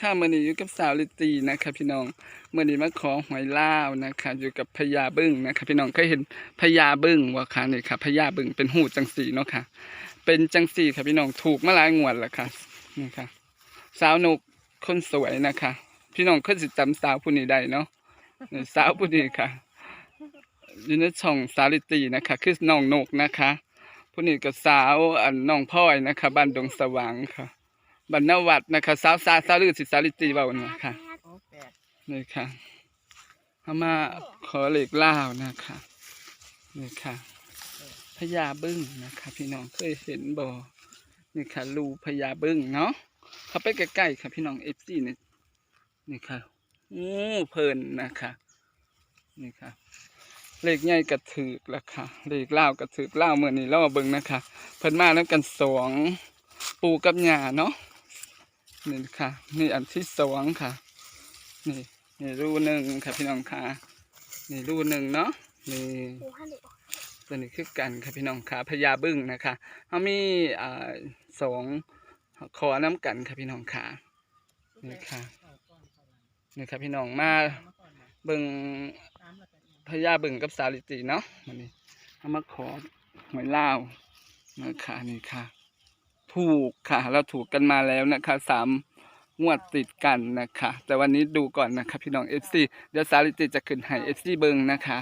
ค่ะมื่อนี้อยู่กับสาวลิตีนะคะพี่น้องมื่อนี้มาขอหวยล่าวนะคะอยู่กับพญาบึ้งนะคะพี่น้องเคยเห็นพญาบึ้งวะคะนี่ค่ะพญาบึ้งเป็นหูจังสีเนาะค่ะ เป็นจังสีค่ะพี่น้องถูกมาหลายงวดแล้วค่ะนี่ค่ะ สาวนกคนสวยนะคะ พี่น้องเคยสิจำสาวผู้นี้ได้เนาะสาวผู้นี้ค่ะอยู่ในช่องสาวลิตีนะคะ คือน้องนกนะคะผู้นี้ก็สาวอันน้องพ่อยนะคะ บ้านดงสว่างค่ะ บรรณวัดนะคะสาวสาสาวลือสิสาลิตีเบาเนี่ยค่ะโอ้แปดนี่ค่ะเอามาขอเหล็กล่าวนะคะนี่ค่ะพญาบึ้งนะคะ พี่น้องเคยเห็นบ่นี่ค่ะรูพญาบึ้งเนาะเข้าไปใกล้ๆค่ะพี่น้องเอฟซีนี่นี่ค่ะอู้เพลินนะคะนี่ค่ะเลขใหญ่กระถือกแล้วค่ะเลขล่าวกระถือกล่าวเมื่อนี้ล่อเบิ่งนะคะ เพิ่นมาแล้วกันสองปูกับหญ้าเนาะ นี่ค่ะ นี่อันที่สองค่ะ นี่นี่รูหนึ่งค่ะพี่น้องค่ะ นี่รูหนึ่งเนาะนี่ตัวนี้คือกันค่ะพี่น้องค่ะพญาบึ้งนะคะเขามีอ่าสองขอน้ำกันค่ะพี่น้องค่ะนี่ค่ะนี่ค่ะพี่น้องมาเบิ่งพญาบึ้งกับสาลิติเนาะวันนี้เอามาขอหวยลาวนะคะนี่ค่ะ ถูกค่ะ เราถูกกันมาแล้วนะคะสามงวดติดกันนะคะ แต่วันนี้ดูก่อนนะคะ พี่น้องเอฟซีเดี๋ยวสาริติจะขึ้นให้เอฟซีเบิงนะคะ